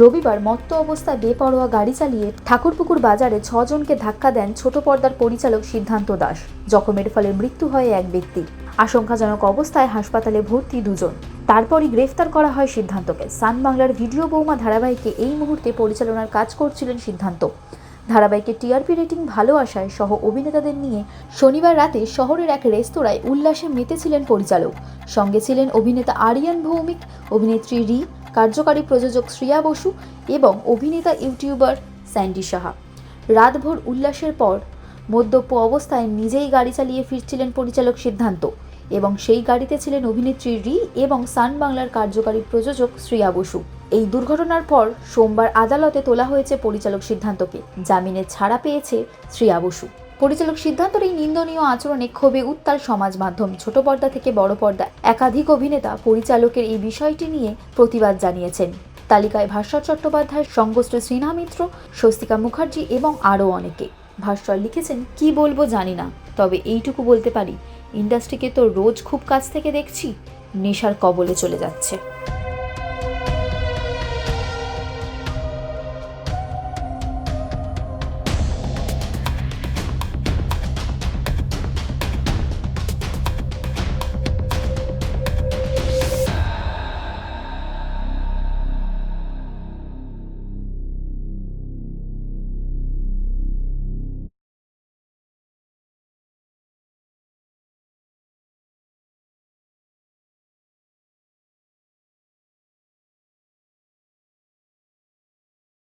রবিবার মত্ত অবস্থায় বেপরোয়া গাড়ি চালিয়ে ঠাকুরপুকুর বাজারে ছজনকে ধাক্কা দেন ছোট পর্দার পরিচালক সিদ্ধান্ত দাস। জখমের ফলে মৃত্যু হয় এক ব্যক্তি। আশঙ্কাজনক অবস্থায় হাসপাতালে ভর্তি দুজন। তারপরই গ্রেফতার করা হয় সিদ্ধান্তকে। সান বাংলার ভিডিও বৌমা ধারাবাহিকে এই মুহূর্তে পরিচালনার কাজ করছিলেন সিদ্ধান্ত। ধারাবাহিকের টিআরপি রেটিং ভালো আসায় সহ অভিনেতাদের নিয়ে শনিবার রাতে শহরের এক রেস্তোরাঁয় উল্লাসে মেতেছিলেন পরিচালক। সঙ্গে ছিলেন অভিনেতা আরিয়ান ভৌমিক, অভিনেত্রী রি কার্যকারী প্রযোজক শ্রিয়া বসু এবং অভিনেতা ইউটিউবার স্যান্ডি সাহা। রাতভর উল্লাসের পর মদ্যপ অবস্থায় নিজেই গাড়ি চালিয়ে ফিরছিলেন পরিচালক সিদ্ধান্ত এবং সেই গাড়িতে ছিলেন অভিনেত্রী রি এবং সান বাংলার কার্যকারী প্রযোজক শ্রিয়া বসু। এই দুর্ঘটনার পর সোমবার আদালতে তোলা হয়েছে পরিচালক সিদ্ধান্তকে। জামিনে ছাড়া পেয়েছে শ্রিয়া বসু। পরিচালক সিদ্ধান্তর এই নিন্দনীয় আচরণে ক্ষোভে উত্তাল সমাজ মাধ্যম। ছোট পর্দা থেকে বড় পর্দা। একাধিক অভিনেতা পরিচালকের এই বিষয়টি নিয়ে প্রতিবাদ জানিয়েছেন। তালিকায় ভাস্কর চট্টোপাধ্যায় সঙ্গশ্রী শ্রীনা মিত্র, স্বস্তিকা মুখার্জি এবং আরও অনেকে। ভাস্কর লিখেছেন, কি বলব জানি না, তবে এইটুকু বলতে পারি, ইন্ডাস্ট্রিকে তো রোজ খুব কাছ থেকে দেখছি, নেশার কবলে চলে যাচ্ছে।